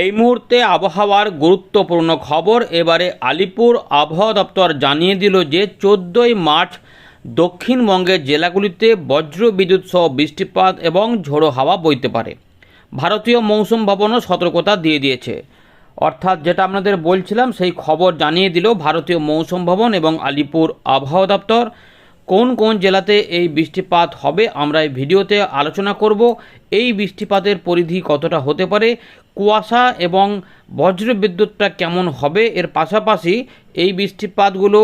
এই মুহূর্তে আবহাওয়ার গুরুত্বপূর্ণ খবর। এবারে আলিপুর আবহাওয়া দপ্তর জানিয়ে দিল যে, চোদ্দোই মার্চ দক্ষিণবঙ্গের জেলাগুলিতে বজ্র বিদ্যুৎ সহ বৃষ্টিপাত এবং ঝোড়ো হাওয়া বইতে পারে। ভারতীয় মৌসুম ভবনও সতর্কতা দিয়ে দিয়েছে। অর্থাৎ যেটা আপনাদের বলছিলাম, সেই খবর জানিয়ে দিল ভারতীয় মৌসুম ভবন এবং আলিপুর আবহাওয়া দপ্তর। কোন কোন জেলাতে এই বৃষ্টিপাত হবে, আমরা এই ভিডিওতে আলোচনা করব। এই বৃষ্টিপাতের পরিধি কতটা হতে পারে কুয়াশা এবং বজ্র বিদ্যুৎটা কেমন হবে? এর পাশাপাশি এই বৃষ্টিপাতগুলো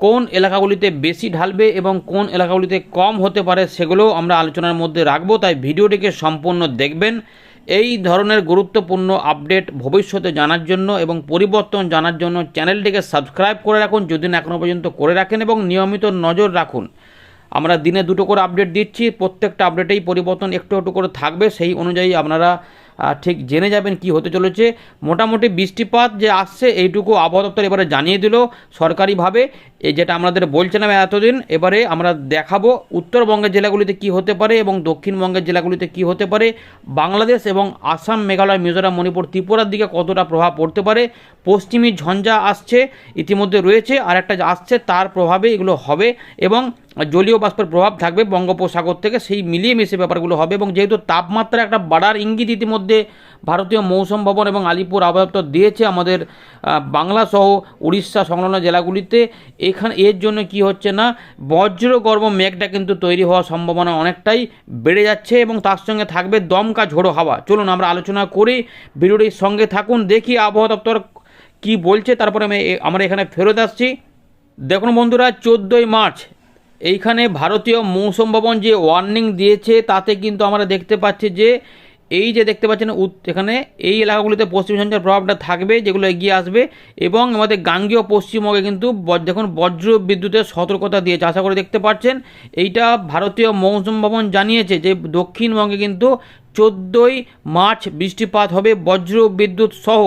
কোন এলাকাগুলিতে বেশি ঢালবে এবং কোন এলাকাগুলিতে কম হতে পারে সেগুলো আমরা আলোচনার মধ্যে রাখব, তাই ভিডিওটিকে সম্পূর্ণ দেখবেন। এই ধরনের গুরুত্বপূর্ণ আপডেট ভবিষ্যতে জানার জন্য এবং পরিবর্তন জানার জন্য চ্যানেলটিকে সাবস্ক্রাইব করে রাখুন, যদি না এখনও পর্যন্ত করে রাখেন এবং নিয়মিত নজর রাখুন। আমরা দিনে দুটো করে আপডেট দিচ্ছি, প্রত্যেকটা আপডেটেই পরিবর্তন একটু একটু করে থাকবে, সেই অনুযায়ী আপনারা ঠিক জেনে যাবেন কি হতে চলেছে। মোটামুটি বৃষ্টিপাত যে আসছে, এইটুকু আবহাওয়া দপ্তর এবারে জানিয়ে দিল সরকারিভাবে। এই যেটা আমাদের বলছিলাম এতদিন, এবারে আমরা দেখাবো উত্তরবঙ্গের জেলাগুলিতে কি হতে পারে এবং দক্ষিণবঙ্গের জেলাগুলিতে কি হতে পারে। বাংলাদেশ এবং আসাম, মেঘালয়, মিজোরাম, মণিপুর, ত্রিপুরার দিকে কতটা প্রভাব পড়তে পারে। পশ্চিমী ঝঞ্ঝা আসছে, ইতিমধ্যে রয়েছে আর একটা আসছে তার প্রভাবে এগুলো হবে এবং জলীয় বাষ্পের প্রভাব থাকবে বঙ্গোপসাগর থেকে, সেই মিলিয়ে মিশে ব্যাপারগুলো হবে এবং যেহেতু তাপমাত্রা একটা বাড়ার ইঙ্গিত ইতিমধ্যে ভারতীয় মৌসুম ভবন এবং আলিপুর আবহাওয়া দপ্তর দিয়েছে, আমাদের বাংলা সহ উড়িষ্যা সংলগ্ন জেলাগুলিতে, এখানে, এর জন্য কি হচ্ছে না, বজ্রগর্ভ মেঘটা কিন্তু তৈরি হওয়ার সম্ভাবনা অনেকটাই বেড়ে যাচ্ছে এবং তার সঙ্গে থাকবে দমকা ঝোড়ো হাওয়া। চলুন আমরা আলোচনা করি ভিডিওটির সঙ্গে থাকুন, দেখি আবহাওয়া দপ্তর কি বলছে, তারপরে আমি আমরা এখানে ফেরত আসছি। দেখুন বন্ধুরা, চোদ্দোই মার্চ এইখানে ভারতীয় মৌসুম ভবন যে ওয়ার্নিং দিয়েছে, তাতে কিন্তু আমরা দেখতে পাচ্ছি যে, এই যে দেখতে পাচ্ছেন এখানে এই এলাকাগুলিতে পশ্চিম সঞ্চার প্রভাবটা থাকবে, যেগুলো এগিয়ে আসবে এবং আমাদের গাঙ্গীয় পশ্চিমবঙ্গে কিন্তু দেখুন বজ্র বিদ্যুতের সতর্কতা দিয়েছে। আশা করে দেখতে পাচ্ছেন, এইটা ভারতীয় মৌসুম ভবন জানিয়েছে যে, দক্ষিণবঙ্গে কিন্তু চোদ্দোই মার্চ বৃষ্টিপাত হবে বজ্র বিদ্যুৎ সহ।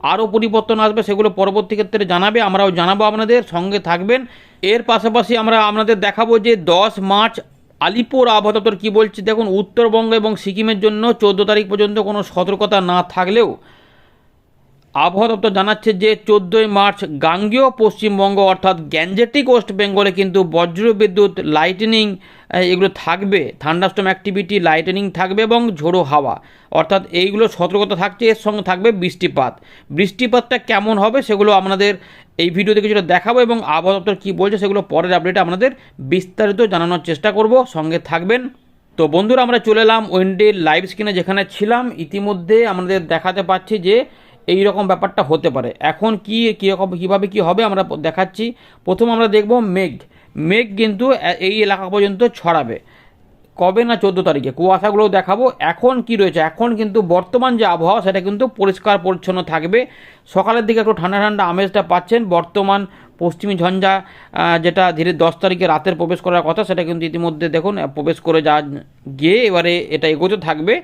আরও পরিবর্তন আসবে, সেগুলো পরবর্তী ক্ষেত্রে জানাবে, আমরাও জানাব আপনাদের, সঙ্গে থাকবেন। এর পাশাপাশি আমরা আপনাদের দেখাবো যে দশ মার্চ আলিপুর আবহাওয়া দপ্তর কী বলছে। দেখুন, উত্তরবঙ্গ এবং সিকিমের জন্য চোদ্দ তারিখ পর্যন্ত কোনো সতর্কতা না থাকলেও আবহাওয়া দপ্তর জানাচ্ছে যে চোদ্দোই মার্চ গাঙ্গেয় পশ্চিমবঙ্গ অর্থাৎ গ্যাঞ্জেটিক ওয়েস্ট বেঙ্গলে কিন্তু বজ্র বিদ্যুৎ লাইটেনিং এগুলো থাকবে। থান্ডাস্টম অ্যাক্টিভিটি, লাইটেনিং থাকবে এবং ঝোড়ো হাওয়া। অর্থাৎ এইগুলো সতর্কতা থাকছে, এর সঙ্গে থাকবে বৃষ্টিপাত। বৃষ্টিপাতটা কেমন হবে সেগুলো আপনাদের এই ভিডিওতে কিছুটা দেখাবো এবং আবহাওয়া দপ্তর কী বলছে সেগুলো পরের আপডেটে আপনাদের বিস্তারিত জানানোর চেষ্টা করব। সঙ্গে থাকবেন। তো বন্ধুরা, আমরা চলে এলাম ওয়েন্ডে লাইভ স্ক্রিনে যেখানে ছিলাম। ইতিমধ্যে আমাদের দেখাতে পাচ্ছি যে এই রকম ব্যাপারটা হতে পারে। এখন কি, কীরকম, কীভাবে কি হবে আমরা দেখাচ্ছি। প্রথম আমরা দেখব মেঘ। মেঘ কিন্তু এই এলাকা পর্যন্ত ছড়াবে। কবে না চোদ্দ তারিখে? কুয়াশাগুলো দেখাবো। এখন কি রয়েছে? এখন কিন্তু বর্তমান যে আবহাওয়া, সেটা কিন্তু পরিষ্কার, পরিচ্ছন্ন থাকবে। সকালের দিকে একটু ঠান্ডা ঠান্ডা আমেজটা পাচ্ছেন। বর্তমান পশ্চিমী ঝঞ্ঝা যেটা ধীরে দশ তারিখে রাতের প্রবেশ করার কথা, সেটা কিন্তু ইতিমধ্যে দেখুন প্রবেশ করে যা গিয়ে এবারে এটা এগোতে থাকবে।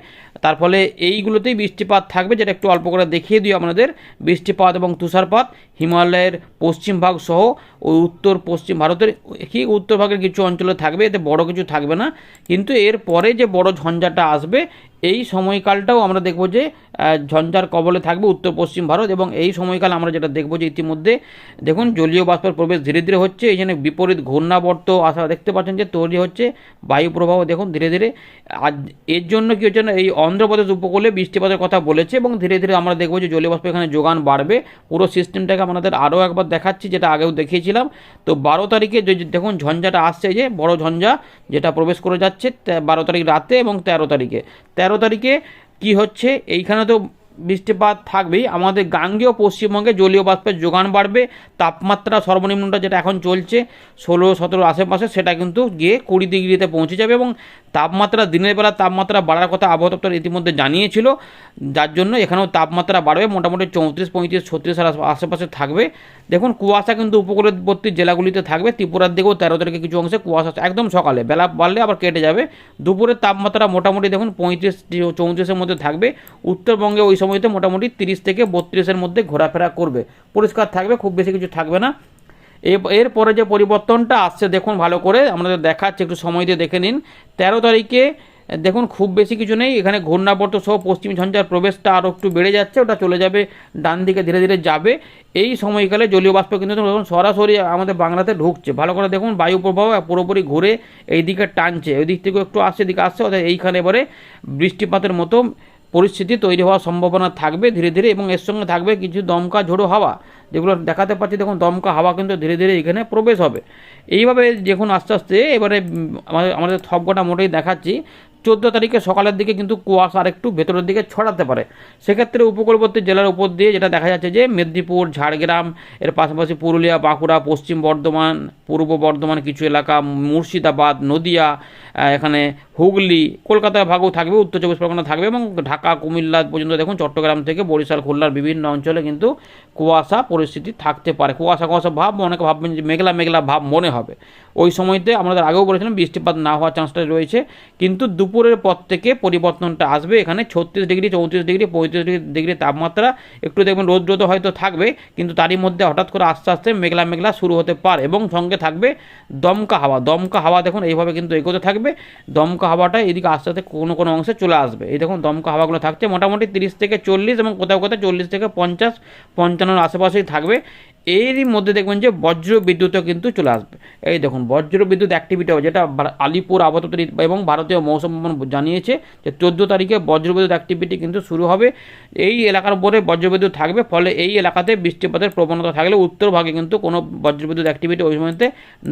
তার ফলে এইগুলোতেই বৃষ্টিপাত থাকবে, যেটা একটু অল্প করে দেখিয়ে দিই আপনাদের। বৃষ্টিপাত এবং তুষারপাত, হিমালয়ের পশ্চিম ভাগ সহ ওই উত্তর, পশ্চিম ভারতের, কি উত্তর ভাগের কিছু অঞ্চলে থাকবে, এতে বড় কিছু থাকবে না। কিন্তু এর পরে যে বড় ঝঞ্ঝাটা আসবে, এই সময়কালটাও আমরা দেখব যে ঝঞ্ঝার কবলে থাকবে উত্তর, পশ্চিম ভারত এবং এই সময়কাল আমরা যেটা দেখব যে ইতিমধ্যে, দেখুন জলীয় বাষ্পের প্রবেশ ধীরে ধীরে হচ্ছে, এই বিপরীত ঘূর্ণাবর্ত আসা দেখতে পাচ্ছেন যে তৈরি হচ্ছে, বায়ু প্রবাহ দেখুন ধীরে ধীরে আজ এর জন্য কি হচ্ছে না, এই অন্ধ্রপ্রদেশ উপকূলে বৃষ্টিপাতের কথা বলেছে এবং ধীরে ধীরে আমরা দেখব যে জলীয় বাষ্প এখানে যোগান বাড়বে, পুরো সিস্টেমটাকে আমাদের আরও একবার দেখাচ্ছি, যেটা আগেও দেখিয়েছিলাম তো বারো তারিখে যে যে দেখুন, ঝঞ্ঝাটা আসছে যে, বড় ঝঞ্ঝা যেটা প্রবেশ করে যাচ্ছে বারো তারিখ রাতে এবং তেরো তারিখে। তেরো তারিখে কি হচ্ছে? এইখানে তো বৃষ্টিপাত থাকবেই। আমাদের গাঙ্গেয় পশ্চিমবঙ্গে জলীয় বাষ্পের যোগান বাড়বে। তাপমাত্রা সর্বনিম্নটা যেটা এখন চলছে, ষোলো, সতেরো আশেপাশে, সেটা কিন্তু গিয়ে কুড়ি ডিগ্রিতে পৌঁছে যাবে এবং তাপমাত্রা, দিনের বেলা তাপমাত্রা বাড়ার কথা আবহাওয়া দপ্তর ইতিমধ্যে জানিয়েছিল। যার জন্য এখানেও তাপমাত্রা বাড়বে, মোটামুটি চৌত্রিশ, পঁয়ত্রিশ ছত্রিশের আশ- আশেপাশে থাকবে। দেখুন, কুয়াশা কিন্তু উপকূলবর্তী জেলাগুলিতে থাকবে। ত্রিপুরার দিকেও তেরো তারিখে কিছু অংশে কুয়াশা একদম সকালে বেলা বাড়লে আবার কেটে যাবে। দুপুরের তাপমাত্রা মোটামুটি দেখুন, পঁয়ত্রিশ চৌত্রিশের মধ্যে থাকবে। উত্তরবঙ্গে ওই সময়তে মোটামুটি তিরিশ থেকে বত্রিশের মধ্যে ঘোরাফেরা করবে। পরিষ্কার থাকবে, খুব বেশি কিছু থাকবে না। এরপরে যে পরিবর্তনটা আসছে, দেখুন ভালো করে, আমাদের দেখাচ্ছে, একটু সময় দিয়ে দেখে নিন। তেরো তারিখে, দেখুন খুব বেশি কিছু নেই, এখানে ঘূর্ণাবর্ত সহ পশ্চিম ঝঞ্ঝার প্রবেশটা আরও একটু বেড়ে যাচ্ছে, ওটা চলে যাবে, ডান দিকে ধীরে ধীরে যাবে। এই সময়কালে জলীয় বাষ্প কিন্তু সরাসরি আমাদের বাংলাতে ঢুকছে। ভালো করে দেখুন, বায়ু প্রবাহ পুরোপুরি ঘুরে এই দিকে টানছে ওই দিক থেকেও একটু আসছে, এদিকে আসছে, অর্থাৎ এইখানে এবারে বৃষ্টিপাতের মতো পরিস্থিতি তৈরি হওয়ার সম্ভাবনা থাকবে ধীরে ধীরে এবং এর সঙ্গে থাকবে কিছু দমকা ঝোড়ো হাওয়া, যেগুলো দেখাতে পাচ্ছি দেখুন দমকা হাওয়া কিন্তু ধীরে ধীরে এখানে প্রবেশ হবে। এইভাবে দেখুন আস্তে আস্তে এবারে আমাদের আমাদের সবকটা মোটেই দেখাচ্ছি। চোদ্দ তারিখে সকালের দিকে কিন্তু কুয়াশা আরেকটু ভেতরের দিকে ছড়াতে পারে। সেক্ষেত্রে উপকূলবর্তী জেলার উপর দিয়ে যেটা দেখা যাচ্ছে যে মেদিনীপুর, ঝাড়গ্রাম, এর পাশাপাশি পুরুলিয়া, বাঁকুড়া, পশ্চিম বর্ধমান, পূর্ব বর্ধমান কিছু এলাকা, মুর্শিদাবাদ, নদিয়া এখানে হুগলি কলকাতার ভাগও থাকবে, উত্তর চব্বিশ পরগনা থাকবে এবং ঢাকা, কুমিল্লা পর্যন্ত দেখুন, চট্টগ্রাম থেকে বরিশাল, খুলনার বিভিন্ন অঞ্চলে কিন্তু কুয়াশা পরিস্থিতি থাকতে পারে। কুয়াশা কুয়াশা ভাব অনেকে ভাববেন যে মেঘলা মেঘলা ভাব মনে হবে। ওই সময়তে আমাদের আগেও বলেছিলাম বৃষ্টিপাত না হওয়ার চান্সটা রয়েছে। কিন্তু দুপুরের পর থেকে পরিবর্তনটা আসবে। এখানে ছত্রিশ ডিগ্রি, চৌত্রিশ ডিগ্রি, পঁয়ত্রিশ ডিগ্রি তাপমাত্রা। একটু দেখবেন রোদ রোদ হয়তো থাকবে, কিন্তু তারই মধ্যে হঠাৎ করে আস্তে আস্তে মেঘলা মেঘলা শুরু হতে পারে এবং সঙ্গে থাকবে দমকা হাওয়া। দমকা হাওয়া দেখুন, এইভাবে কিন্তু এগোতে থাকবে। দমকা হাওয়াটা এদিকে আস্তে আস্তে কোনো কোনো অংশে চলে আসবে। এই দেখুন, দমকা হাওয়াগুলো থাকছে। মোটামুটি তিরিশ থেকে চল্লিশ এবং কোথাও কোথাও চল্লিশ থেকে পঞ্চাশ, পঞ্চান্নর আশেপাশেই থাকবে। এরই মধ্যে দেখবেন যে বজ্র বিদ্যুৎও কিন্তু চলে আসবে। এই দেখুন, বজ্র বিদ্যুৎ অ্যাক্টিভিটি হবে, যেটা আলিপুর আবহাওয়া এবং ভারতীয় মৌসুম জানিয়েছে যে চোদ্দ তারিখে বজ্র বিদ্যুৎ অ্যাক্টিভিটি কিন্তু শুরু হবে। এই এলাকার উপরে বজ্র বিদ্যুৎ থাকবে, ফলে এই এলাকাতে বৃষ্টিপাতের প্রবণতা থাকলে উত্তর ভাগে কিন্তু কোনো বজ্র বিদ্যুৎ অ্যাক্টিভিটি ওই সময়তে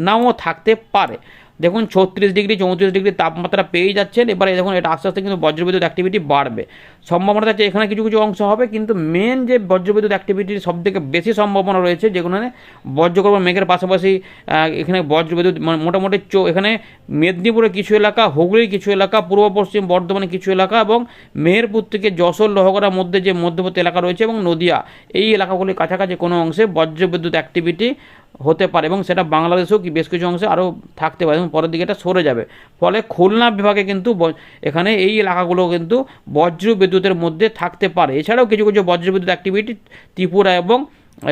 নাও থাকতে পারে। দেখুন ছত্রিশ ডিগ্রি, চৌত্রিশ ডিগ্রি তাপমাত্রা পেয়ে যাচ্ছেন। এবারে দেখুন, এটা আস্তে আস্তে কিন্তু বজ্রবিদ্যুৎ অ্যাক্টিভিটি বাড়বে। সম্ভাবনা আছে এখানে কিছু কিছু অংশ হবে, কিন্তু মেন যে বজ্রবিদ্যুৎ অ্যাক্টিভিটির সব থেকে বেশি সম্ভাবনা রয়েছে, যেগুলো বজ্রকর্ম মেঘের পাশাপাশি এখানে বজ্রবিদ্যুৎ মানে মোটামুটি চো, এখানে মেদিনীপুরের কিছু এলাকা, হুগলির কিছু এলাকা, পূর্ব পশ্চিম বর্ধমানের কিছু এলাকা এবং মেহেরপুর থেকে যশোর, লোহগড়ার মধ্যে যে মধ্যবর্তী এলাকা রয়েছে এবং নদিয়া, এই এলাকাগুলির কাছাকাছি কোনো অংশে বজ্রবিদ্যুৎ অ্যাক্টিভিটি হতে পারে এবং সেটা বাংলাদেশেও কি বেশ কিছু অংশে আরও থাকতে পারে এবং পরের দিকে এটা সরে যাবে। ফলে খুলনা বিভাগে কিন্তু এখানে এই এলাকাগুলো কিন্তু বজ্র বিদ্যুতের মধ্যে থাকতে পারে। এছাড়াও কিছু কিছু বজ্র বিদ্যুৎ অ্যাক্টিভিটি ত্রিপুরা এবং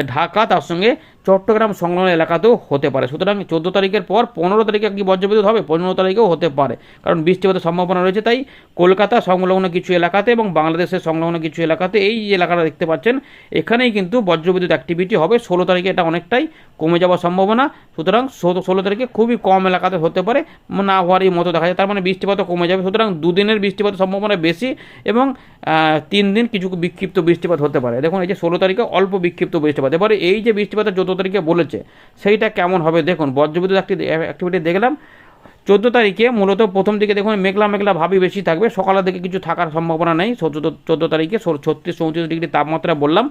ঢাকা তার সঙ্গে চট্টগ্রাম সংলগ্ন এলাকাতেও হতে পারে। সুতরাং চোদ্দ তারিখের পর পনেরো তারিখে কি বজ্রবিদ্যুৎ হবে? পনেরো তারিখেও হতে পারে। কারণ বৃষ্টিপাতের সম্ভাবনা রয়েছে, তাই কলকাতা সংলগ্ন কিছু এলাকাতে এবং বাংলাদেশের সংলগ্ন কিছু এলাকাতে এই যে এলাকাটা দেখতে পাচ্ছেন, এখানেই কিন্তু বজ্রবিদ্যুৎ অ্যাক্টিভিটি হবে। ষোলো তারিখে এটা অনেকটাই কমে যাওয়ার সম্ভাবনা। সুতরাং ষোলো তারিখে খুবই কম এলাকাতে হতে পারে। না হওয়ারই মতো দেখা যায়। তার মানে বৃষ্টিপাতও কমে যাবে। সুতরাং দুদিনের বৃষ্টিপাতের সম্ভাবনা বেশি এবং তিন দিন কিছু বিক্ষিপ্ত বৃষ্টিপাত হতে পারে। দেখুন, এই যে ষোলো তারিখে অল্প বিক্ষিপ্ত বৃষ্টিপাত। এবারে এই যে বৃষ্টিপাতের চোদ্দ তারিখে বলেছে। সেইটা কেমন হবে? দেখুন, বজ্রবিদ্যুৎ একটি অ্যাক্টিভিটি দেখলাম। চোদ্দ তারিখে মূলত প্রথম দিকে দেখুন, মেঘলা মেঘলা ভাবই বেশি থাকবে। সকালের দিকে কিছু থাকার সম্ভাবনা নেই। চোদ্দ চোদ্দ তারিখে ছত্রিশ, চৌত্রিশ ডিগ্রি তাপমাত্রা বললাম।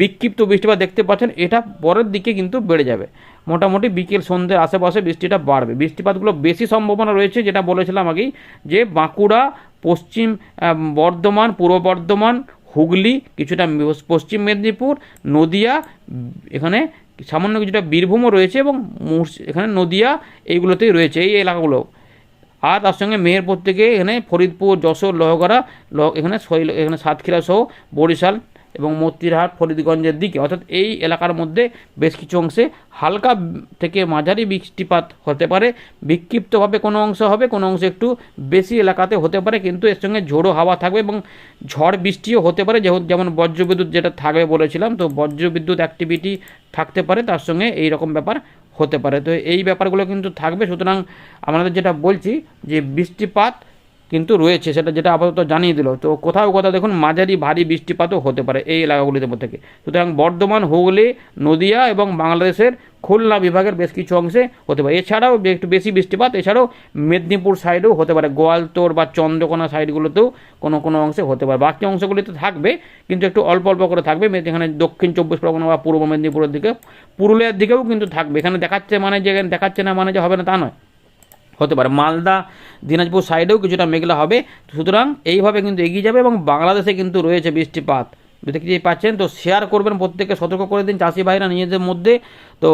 বিক্ষিপ্ত বৃষ্টিপাত দেখতে পাচ্ছেন। এটা পরের দিকে কিন্তু বেড়ে যাবে। মোটামুটি বিকেল সন্ধ্যের আশেপাশে বৃষ্টিটা বাড়বে। বৃষ্টিপাতগুলো বেশি সম্ভাবনা রয়েছে, যেটা বলেছিলাম আগেই, যে বাঁকুড়া, পশ্চিম বর্ধমান, পূর্ব বর্ধমান হুগলি, কিছুটা পশ্চিম মেদিনীপুর, নদিয়া, এখানে সামান্য কিছুটা বীরভূমও রয়েছে এবং এখানে নদিয়া এইগুলোতেই রয়েছে, এই এলাকাগুলো। আর তার সঙ্গে মেহেরপুর থেকে এখানে ফরিদপুর, যশোর, লহগড়া লহ- এখানে এখানে সাতক্ষীরা সহ বরিশাল এবং মতিরহাট, ফরিদগঞ্জের দিকে। অর্থাৎ এই এলাকার মধ্যে বেশ কিছু অংশে হালকা থেকে মাঝারি বৃষ্টিপাত হতে পারে। বিক্ষিপ্তভাবে কোনো অংশ হবে, কোনো অংশে একটু বেশি এলাকাতে হতে পারে, কিন্তু এর সঙ্গে ঝোড়ো হাওয়া থাকবে এবং ঝড় বৃষ্টিও হতে পারে। যেমন বজ্রবিদ্যুৎ যেটা থাকবে বলেছিলাম, তো বজ্রবিদ্যুৎ অ্যাক্টিভিটি থাকতে পারে, তার সঙ্গে এই রকম ব্যাপার হতে পারে। তো এই ব্যাপারগুলো কিন্তু থাকবে। সুতরাং আমাদের যেটা বলছি যে বৃষ্টিপাত কিন্তু রয়েছে, সেটা যেটা আপাতত জানিয়ে দিল। তো কোথাও কোথাও দেখুন মাঝারি ভারী বৃষ্টিপাতও হতে পারে এই এলাকাগুলিতে থেকে। সুতরাং বর্ধমান, হুগলি, নদিয়া এবং বাংলাদেশের খুলনা বিভাগের বেশ কিছু অংশে হতে পারে। এছাড়াও একটু বেশি বৃষ্টিপাত, এছাড়াও মেদিনীপুর সাইডেও হতে পারে। গোয়ালতোড় বা চন্দ্রকোনা সাইডগুলোতেও কোনো কোনো অংশে হতে পারে। বাকি অংশগুলিতে থাকবে, কিন্তু একটু অল্প অল্প করে থাকবে। এখানে দক্ষিণ চব্বিশ পরগনা বা পূর্ব মেদিনীপুরের দিকে, পুরুলিয়ার দিকেও কিন্তু থাকবে। এখানে দেখাচ্ছে মানে যে দেখাচ্ছে না মানে যে হবে না তা নয়। হতে পারে। মালদা, দিনাজপুর সাইডেও কিছুটা মেঘলা হবে। সুতরাং এইভাবে কিন্তু এগিয়ে যাবে এবং বাংলাদেশে কিন্তু রয়েছে বৃষ্টিপাত। দেখতেই পাচ্ছেন, তো শেয়ার করবেন, প্রত্যেককে সতর্ক করে দিন, চাষি ভাইরা নিজেদের মধ্যে। তো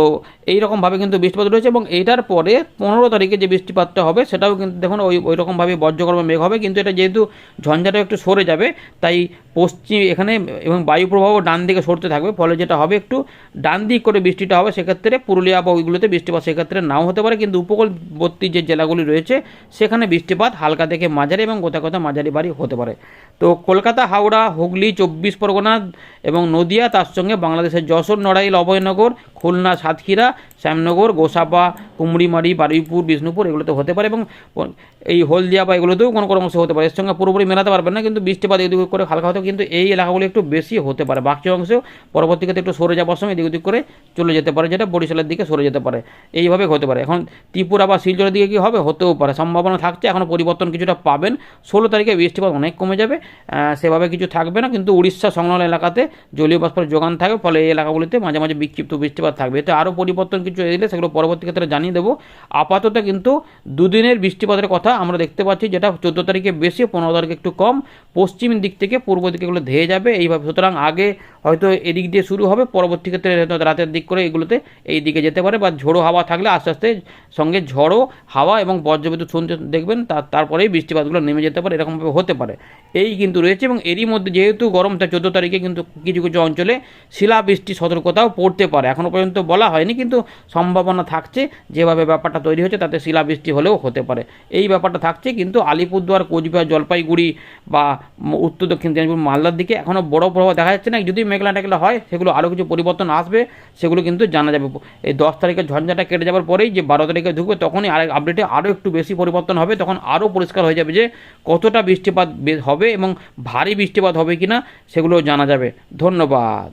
এই রকমভাবে কিন্তু বৃষ্টিপাত রয়েছে এবং এইটার পরে পনেরো তারিখে যে বৃষ্টিপাতটা হবে, সেটাও কিন্তু দেখুন ওই ওই রকমভাবে বজ্রকর্ম মেঘ হবে, কিন্তু এটা যেহেতু ঝঞ্ঝাটা একটু সরে যাবে, তাই পশ্চিম এখানে এবং বায়ু প্রবাহ ডান দিকে সরতে থাকবে, ফলে যেটা হবে একটু ডান দিক করে বৃষ্টিটা হবে, সেক্ষেত্রে পুরুলিয়া বা ওইগুলোতে বৃষ্টিপাত সেক্ষেত্রে নাও হতে পারে, কিন্তু উপকূলবর্তী যে জেলাগুলি রয়েছে, সেখানে বৃষ্টিপাত হালকা থেকে মাঝারি এবং কোথাও কোথাও মাঝারি বাড়ি হতে পারে। তো কলকাতা, হাওড়া, হুগলি, চব্বিশ পরগনা এবং নদিয়া তার সঙ্গে বাংলাদেশের যশোর নড়াইল অভয়নগর খুলনা, সাতক্ষীরা, শ্যামনগর গোসাপা কুমড়িমারি, বারুইপুর, বিষ্ণুপুর এগুলোতে হতে পারে এবং এই হলদিয়া বা এগুলোতেও কোনো কোনো অংশে হতে পারে। এর সঙ্গে পুরোপুরি মেলাতে পারবেন না, কিন্তু বৃষ্টিপাত এদিক করে হালকা হতে কিন্তু এই এলাকাগুলো একটু বেশি হতে পারে। বাকি অংশেও পরবর্তীতে একটু সরে যাওয়ার সময় এদিক ওদিক করে চলে যেতে পারে, যেটা বরিশালের দিকে সরে যেতে পারে। এইভাবে হতে পারে। এখন ত্রিপুরা বা শিলচরের দিকে কি হবে? হতেও পারে। সম্ভাবনা থাকছে এখনও পরিবর্তন কিছুটা পাবেন। ষোলো তারিখে বৃষ্টিপাত অনেক কমে যাবে সেভাবে কিছু থাকবে না, কিন্তু উড়িষ্যা সংলগ্ন এলাকাতে জলীয় বাষ্পের যোগান থাকবে। ফলে এই এলাকাগুলিতে মাঝে মাঝে বিক্ষিপ্ত বৃষ্টিপাত থাকবে। এতে আরও পরিবর্তন কিছু এলে সেগুলো পরবর্তী ক্ষেত্রে জানিয়ে দেবো। আপাতত কিন্তু দুদিনের বৃষ্টিপাতের কথা আমরা দেখতে পাচ্ছি, যেটা চোদ্দ তারিখে বেশি, পনেরো তারিখে একটু কম। পশ্চিম দিক থেকে পূর্ব দিকে এগুলো ধেয়ে যাবে, এইভাবে। সুতরাং আগে হয়তো এদিক দিয়ে শুরু হবে, পরবর্তী ক্ষেত্রে রাতের দিক করে এগুলোতে এই দিকে যেতে পারে, বা ঝোড়ো হাওয়া থাকলে আস্তে আস্তে সঙ্গে ঝড়ো হাওয়া এবং বজ্রবিদ্যুৎ শুনতে দেখবেন তার তারপরেই বৃষ্টিপাতগুলো নেমে যেতে পারে, এরকমভাবে হতে পারে। এই কিন্তু রয়েছে এবং এরই মধ্যে যেহেতু গরমটা চোদ্দ তারিখে কিন্তু কিছু কিছু অঞ্চলে শিলাবৃষ্টি সতর্কতাও পড়তে পারে। এখনও পর্যন্ত বলা হয়নি, কিন্তু সম্ভাবনা থাকছে যেভাবে ব্যাপারটা তৈরি হচ্ছে তাতে শিলাবৃষ্টি হলেও হতে পারে। এই ব্যাপারটা থাকছে কিন্তু আলিপুরদুয়ার, কোচবিহার, জলপাইগুড়ি বা উত্তর দক্ষিণ দিনাজপুর, মালদার দিকে এখনও বড় প্রভাব দেখা যাচ্ছে না। যদি মেঘলা টেঘলা হয়, সেগুলো আরও কিছু পরিবর্তন আসবে, সেগুলো কিন্তু জানা যাবে। এই দশ তারিখের ঝঞ্ঝাটা কেটে যাওয়ার পরেই যে বারো তারিখে ঢুকবে, তখনই আরেক আপডেটে আরও একটু বেশি পরিবর্তন হবে, তখন আরও পরিষ্কার হয়ে যাবে যে কতটা বৃষ্টিপাত হবে এবং ভারী বৃষ্টিপাত হবে কি না সেগুলো জানা যাবে। ধন্যবাদ।